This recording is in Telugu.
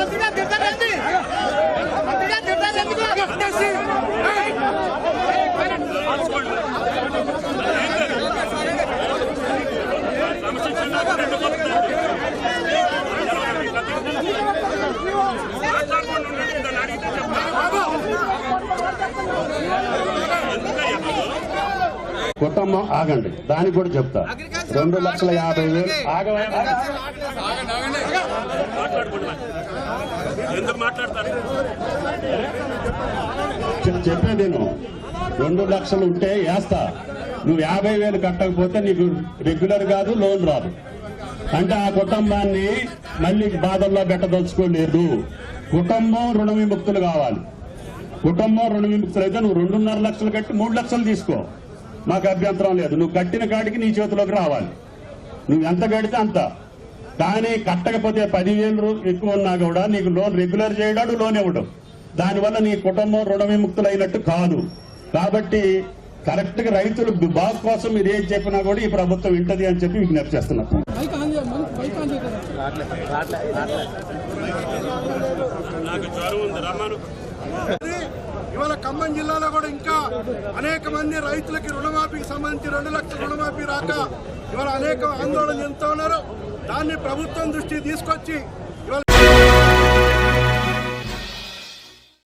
continente. కుటుంబం ఆగండి. దానికి కూడా చెప్తా. రెండు లక్షల యాభై వేలు. ఆగవే ఎందుకు మాట్లాడతారు? చె- చెప్పేది నేను రెండు లక్షలు ఉంటే వేస్తా. నువ్వు యాభై వేలు కట్టకపోతే నీకు రెగ్యులర్ కాదు లోన్ రాదు. అంటే ఆ కుటుంబాన్ని మళ్ళీ బాధల్లో పెట్టదలుచుకోలేదు. కుటుంబం రుణ విముక్తులు కావాలి. కుటుంబం రుణ విముక్తులు అయితే నువ్వు రెండున్నర లక్షలు కట్టి మూడు లక్షలు తీసుకో. మాకు అభ్యంతరం లేదు. నువ్వు కట్టిన కాడికి నీ చేతిలోకి రావాలి. నువ్వు ఎంత కడితే అంత. కానీ కట్టకపోతే పదివేలు ఎక్కువ ఉన్నా కూడా నీకు లోన్ రెగ్యులర్ చేయడాడు లోన్ ఇవ్వడం. దానివల్ల నీ కుటుంబం రుణ విముక్తులైనట్టు కాదు. కాబట్టి కరెక్ట్గా రైతులు బాగు కోసం మీరు ఏం చెప్పినా కూడా ఈ ప్రభుత్వం వింటది అని చెప్పి విజ్ఞప్తి చేస్తున్నారు నాకు జ్వరం ఉంది రమ్మను. ఖమ్మం జిల్లాలో కూడా ఇంకా అనేక మంది రైతులకి రుణమాఫీకి సంబంధించి రెండు లక్షల రుణమాఫీ రాక ఇవాళ అనేక ఆందోళన చెందుతూ ఉన్నారు. దాన్ని ప్రభుత్వం దృష్టికి తీసుకొచ్చి